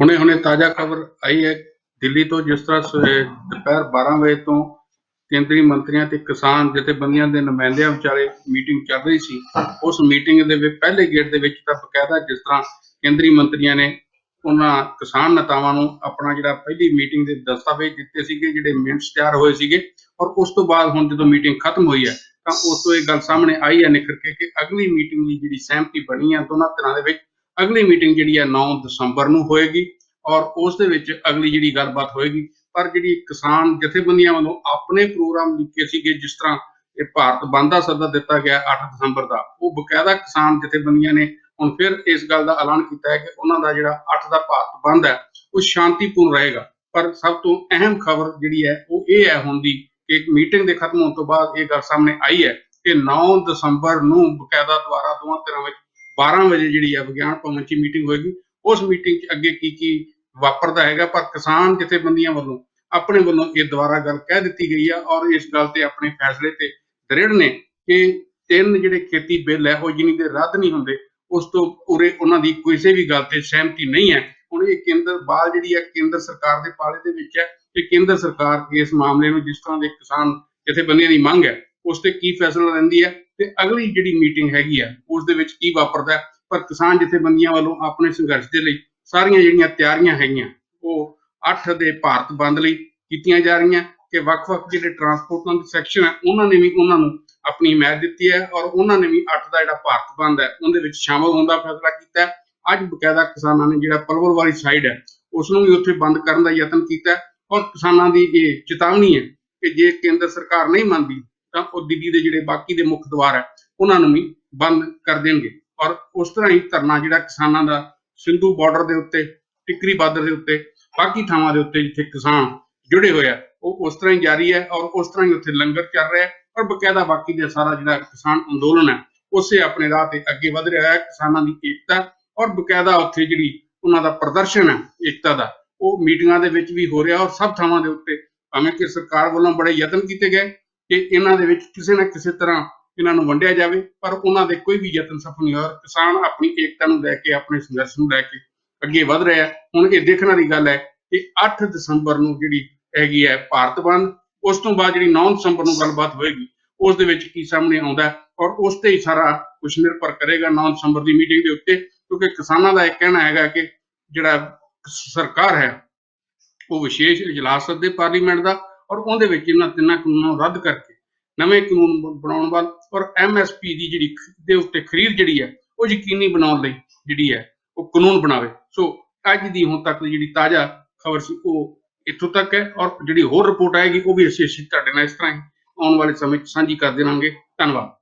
ਹੁਣੇ ਹੁਣੇ ਤਾਜ਼ਾ ਖਬਰ ਆਈ ਹੈ। ਦਿੱਲੀ ਤੋਂ ਜਿਸ ਤਰ੍ਹਾਂ ਸਵੇ- ਦੁਪਹਿਰ 12 ਵਜੇ ਤੋਂ ਕੇਂਦਰੀ ਮੰਤਰੀਆਂ ਤੇ ਕਿਸਾਨ ਜਥੇਬੰਦੀਆਂ ਦੇ ਨੁਮਾਇੰਦਿਆਂ ਵਿਚਾਲੇ ਮੀਟਿੰਗ ਚੱਲ ਰਹੀ ਸੀ, ਉਸ ਮੀਟਿੰਗ ਦੇ ਵਿੱਚ, ਪਹਿਲੇ ਗੇੜ ਦੇ ਵਿੱਚ ਤਾਂ ਬਕਾਇਦਾ ਜਿਸ ਤਰ੍ਹਾਂ ਕੇਂਦਰੀ ਮੰਤਰੀਆਂ ਨੇ ਉਹਨਾਂ ਕਿਸਾਨ ਨੇਤਾਵਾਂ ਨੂੰ ਆਪਣਾ ਜਿਹੜਾ ਪਹਿਲੀ ਮੀਟਿੰਗ ਦੇ ਦਸਤਾਵੇਜ਼ ਦਿੱਤੇ ਸੀਗੇ, ਜਿਹੜੇ ਮਿੰਟਸ ਤਿਆਰ ਹੋਏ ਸੀਗੇ ਔਰ ਉਸ ਤੋਂ ਬਾਅਦ ਹੁਣ ਜਦੋਂ ਮੀਟਿੰਗ ਖਤਮ ਹੋਈ ਹੈ, ਤਾਂ ਉਸ ਤੋਂ ਇਹ ਗੱਲ ਸਾਹਮਣੇ ਆਈ ਹੈ ਨਿਕਲ ਕੇ ਕਿ ਅਗਲੀ ਮੀਟਿੰਗ ਦੀ ਜਿਹੜੀ ਸਹਿਮਤੀ ਬਣੀ ਹੈ, ਦੋਨਾਂ ਧਿਰਾਂ ਦੇ ਵਿੱਚ ਅਗਲੀ ਮੀਟਿੰਗ ਜਿਹੜੀ ਹੈ 9 ਦਸੰਬਰ ਨੂੰ ਹੋਏਗੀ ਔਰ ਉਸ ਦੇ ਵਿੱਚ ਅਗਲੀ ਜਿਹੜੀ ਗੱਲਬਾਤ ਹੋਏਗੀ। ਪਰ ਜਿਹੜੀ ਕਿਸਾਨ ਜਥੇਬੰਦੀਆਂ ਵੱਲੋਂ ਆਪਣੇ ਪ੍ਰੋਗਰਾਮ ਲਿਖੇ ਸੀਗੇ, ਜਿਸ ਤਰ੍ਹਾਂ ਇਹ ਭਾਰਤ ਬੰਦ ਦਾ ਸੱਦਾ ਦਿੱਤਾ ਗਿਆ 8 ਦਸੰਬਰ ਦਾ, ਉਹ ਬਕਾਇਦਾ ਕਿਸਾਨ ਜਥੇਬੰਦੀਆਂ ਨੇ ਹੁਣ ਫਿਰ ਇਸ ਗੱਲ ਦਾ ਐਲਾਨ ਕੀਤਾ ਹੈ ਕਿ ਉਹਨਾਂ ਦਾ ਜਿਹੜਾ 8 ਦਾ ਭਾਰਤ ਬੰਦ ਹੈ, ਉਹ ਸ਼ਾਂਤੀਪੂਰਨ ਰਹੇਗਾ। ਪਰ ਸਭ ਤੋਂ ਅਹਿਮ ਖਬਰ ਜਿਹੜੀ ਹੈ, ਉਹ ਇਹ ਹੈ ਹੁਣ ਦੀ ਕਿ ਮੀਟਿੰਗ ਦੇ ਖਤਮ ਹੋਣ ਤੋਂ ਬਾਅਦ ਇਹ ਗੱਲ ਸਾਹਮਣੇ ਆਈ ਹੈ ਕਿ 9 ਦਸੰਬਰ ਨੂੰ ਬਕਾਇਦਾ ਦੁਆਰਾ ਦੋਵਾਂ ਧਿਰਾਂ ਵਿੱਚ 12 ਵਜੇ ਜਿਹੜੀ ਹੈ ਵਿਗਿਆਨ ਭਵਨ 'ਚ ਮੀਟਿੰਗ ਹੋਏਗੀ, ਉਸ ਮੀਟਿੰਗ 'ਚ ਅੱਗੇ ਕੀ ਕੀ ਵਾਪਰਦਾ ਹੈਗਾ, ਪਰ ਕਿਸਾਨ ਜਥੇਬੰਦੀਆਂ ਵੱਲੋਂ, ਆਪਣੇ ਵੱਲੋਂ ਇਹ ਦੁਬਾਰਾ ਗੱਲ ਕਹਿ ਦਿੱਤੀ ਗਈ ਆ ਔਰ ਇਸ ਗੱਲ ਤੇ ਆਪਣੇ ਫੈਸਲੇ ਤੇ ਦ੍ਰਿੜ ਨੇ ਕਿ ਤਿੰਨ ਜਿਹੜੇ ਖੇਤੀ ਬਿੱਲ ਹੈ, ਉਹ ਜਿੰਨੀ ਦੇ ਰੱਦ ਨਹੀਂ ਹੁੰਦੇ, ਉਸ ਤੋਂ ਉਰੇ ਉਹਨਾਂ ਦੀ ਕਿਸੇ ਵੀ ਗੱਲ ਤੇ ਸਹਿਮਤੀ ਨਹੀਂ ਹੈ। ਹੁਣ ਇਹ ਕੇਂਦਰ, ਬਾਲ ਜਿਹੜੀ ਹੈ ਕੇਂਦਰ ਸਰਕਾਰ ਦੇ ਪਾਲੇ ਦੇ ਵਿੱਚ ਹੈ ਕਿ ਕੇਂਦਰ ਸਰਕਾਰ ਇਸ ਮਾਮਲੇ ਨੂੰ ਜਿਸ ਤਰ੍ਹਾਂ ਦੇ ਕਿਸਾਨ ਜਥੇਬੰਦੀਆਂ ਦੀ ਮੰਗ ਹੈ, ਉਸ ਤੇ ਕੀ ਫੈਸਲਾ ਲੈਂਦੀ ਹੈ? ਤੇ ਅਗਲੀ ਜਿਹੜੀ ਮੀਟਿੰਗ ਹੈਗੀ ਆ ਉਸ ਦੇ ਵਿੱਚ ਕੀ ਵਾਪਰਦਾ ਹੈ। ਪਰ ਕਿਸਾਨ ਜਥੇਬੰਦੀਆਂ ਵੱਲੋਂ ਆਪਣੇ ਸੰਘਰਸ਼ ਦੇ ਲਈ ਸਾਰੀਆਂ ਜਿਹੜੀਆਂ ਤਿਆਰੀਆਂ ਹੈਗੀਆਂ, ਉਹ 8 ਦੇ ਭਾਰਤ ਬੰਦ ਲਈ ਕੀਤੀਆਂ ਜਾ ਰਹੀਆਂ ਕਿ ਵੱਖ-ਵੱਖ ਜਿਹੜੇ ਟਰਾਂਸਪੋਰਟਾਂ ਦੇ ਸੈਕਸ਼ਨ ਹੈ ਉਹਨਾਂ ਨੇ ਵੀ ਉਹਨਾਂ ਨੂੰ ਆਪਣੀ ਹਮਾਇਤ ਦਿੱਤੀ ਹੈ ਔਰ ਉਹਨਾਂ ਨੇ ਵੀ 8 ਦਾ ਜਿਹੜਾ ਭਾਰਤ ਬੰਦ ਹੈ, ਉਹਦੇ ਵਿੱਚ ਸ਼ਾਮਲ ਹੋਣ ਦਾ ਫੈਸਲਾ ਕੀਤਾ ਹੈ ਅੱਜ ਬਕਾਇਦਾ ਕਿਸਾਨਾਂ ਨੇ ਜਿਹੜਾ ਪਲਵਲ ਵਾਲੀ ਸਾਈਡ ਹੈ ਉਸ ਨੂੰ ਵੀ ਉੱਥੇ ਬੰਦ ਕਰਨ ਦਾ ਯਤਨ ਕੀਤਾ ਔਰ ਕਿਸਾਨਾਂ ਦੀ ਇਹ ਚੇਤਾਵਨੀ ਹੈ ਕਿ ਜੇ ਕੇਂਦਰ ਸਰਕਾਰ ਨਹੀਂ ਮੰਨਦੀ ਤਾਂ ਉਹ ਦਿੱਲੀ ਦੇ ਜਿਹੜੇ ਬਾਕੀ ਦੇ ਮੁੱਖ ਦੁਆਰ ਹੈ, ਉਹਨਾਂ ਨੂੰ ਵੀ ਬੰਦ ਕਰ ਦੇਣਗੇ। ਔਰ ਉਸ ਤਰ੍ਹਾਂ ਹੀ ਧਰਨਾ ਜਿਹੜਾ ਕਿਸਾਨਾਂ ਦਾ ਸਿੰਧੂ ਬਾਰਡਰ ਦੇ ਉੱਤੇ, ਟਿਕਰੀ ਬਾਰਡਰ ਦੇ ਉੱਤੇ, ਬਾਕੀ ਥਾਵਾਂ ਦੇ ਉੱਤੇ ਜਿੱਥੇ ਕਿਸਾਨ ਜੁੜੇ ਹੋਏ ਆ, ਉਹ ਉਸ ਤਰ੍ਹਾਂ ਹੀ ਜਾਰੀ ਹੈ ਔਰ ਉਸ ਤਰ੍ਹਾਂ ਹੀ ਉੱਥੇ ਲੰਗਰ ਚੱਲ ਰਿਹਾ ਹੈ। ਔਰ ਬਕਾਇਦਾ ਬਾਕੀ ਦਾ ਸਾਰਾ ਜਿਹੜਾ ਕਿਸਾਨ ਅੰਦੋਲਨ ਹੈ, ਉਸੇ ਆਪਣੇ ਰਾਹ ਤੇ ਅੱਗੇ ਵਧ ਰਿਹਾ ਹੈ ਕਿਸਾਨਾਂ ਦੀ ਏਕਤਾ। ਔਰ ਬਕਾਇਦਾ ਉੱਥੇ ਜਿਹੜੀ ਉਹਨਾਂ ਦਾ ਪ੍ਰਦਰਸ਼ਨ ਹੈ, ਏਕਤਾ ਦਾ, ਉਹ ਮੀਟਿੰਗਾਂ ਦੇ ਵਿੱਚ ਵੀ ਹੋ ਰਿਹਾ ਔਰ ਸਭ ਥਾਵਾਂ ਦੇ ਉੱਤੇ, ਭਾਵੇਂ ਕਿ ਸਰਕਾਰ ਵੱਲੋਂ ਬੜੇ ਯਤਨ ਕੀਤੇ ਗਏ ਕਿ ਇਹਨਾਂ ਦੇ ਵਿੱਚ ਕਿਸੇ ਨਾ ਕਿਸੇ ਤਰ੍ਹਾਂ ਇਹਨਾਂ ਨੂੰ ਵੰਡਿਆ ਜਾਵੇ, ਪਰ ਉਹਨਾਂ ਦੇ ਕੋਈ ਵੀ ਯਤਨ ਸਫਲ ਨਹੀਂ ਹੋਇਆ। ਕਿਸਾਨ ਆਪਣੀ ਏਕਤਾ ਨੂੰ ਲੈ ਕੇ, ਆਪਣੇ ਸੰਘਰਸ਼ ਨੂੰ ਲੈ ਕੇ ਅੱਗੇ ਵਧ ਰਿਹਾ ਹੁਣ ਇਹ ਦੇਖਣ ਵਾਲੀ ਗੱਲ ਹੈ ਕਿ 8 ਦਸੰਬਰ ਨੂੰ ਜਿਹੜੀ ਹੈਗੀ ਹੈ ਭਾਰਤ ਬੰਦ, ਉਸ ਤੋਂ ਬਾਅਦ ਜਿਹੜੀ 9 ਦਸੰਬਰ ਨੂੰ ਗੱਲਬਾਤ ਹੋਏਗੀ, ਉਸ ਦੇ ਵਿੱਚ ਕੀ ਸਾਹਮਣੇ ਆਉਂਦਾ ਔਰ ਉਸ ਤੇ ਹੀ ਸਾਰਾ ਕੁਝ ਨਿਰਭਰ ਕਰੇਗਾ 9 ਦਸੰਬਰ ਦੀ ਮੀਟਿੰਗ ਦੇ ਉੱਤੇ, ਕਿਉਂਕਿ ਕਿਸਾਨਾਂ ਦਾ ਇਹ ਕਹਿਣਾ ਹੈਗਾ ਕਿ ਜਿਹੜਾ ਸਰਕਾਰ ਹੈ, ਉਹ ਵਿਸ਼ੇਸ਼ ਇਜਲਾਸ ਸੱਦੇ ਪਾਰਲੀਮੈਂਟ ਦਾ ਔਰ ਉਹਦੇ ਵਿੱਚ ਇਹਨਾਂ ਤਿੰਨਾਂ ਕਾਨੂੰਨਾਂ ਨੂੰ ਰੱਦ ਕਰਕੇ ਨਵੇਂ ਕਾਨੂੰਨ ਬਣਾਉਣ ਵੱਲ ਔਰ ਐਮਐਸਪੀ ਦੀ ਜਿਹੜੀ ਦੇ ਉੱਤੇ ਖਰੀਦ ਜਿਹੜੀ ਹੈ, ਉਹ ਯਕੀਨੀ ਬਣਾਉਣ ਲਈ ਜਿਹੜੀ ਹੈ, ਉਹ ਕਾਨੂੰਨ ਬਣਾਵੇ। ਸੋ ਅੱਜ ਦੀ ਹੁਣ ਤੱਕ ਦੀ ਜਿਹੜੀ ਤਾਜ਼ਾ ਖਬਰ ਸੀ, ਉਹ ਇੱਥੋਂ ਤੱਕ ਹੈ ਔਰ ਜਿਹੜੀ ਹੋਰ ਰਿਪੋਰਟ ਆਏਗੀ, ਉਹ ਵੀ ਅਸੀਂ ਅਸੀਂ ਤੁਹਾਡੇ ਨਾਲ ਇਸ ਤਰ੍ਹਾਂ ਹੀ ਆਉਣ ਵਾਲੇ ਸਮੇਂ 'ਚ ਸਾਂਝੀ ਕਰ ਦੇਵਾਂਗੇ। ਧੰਨਵਾਦ।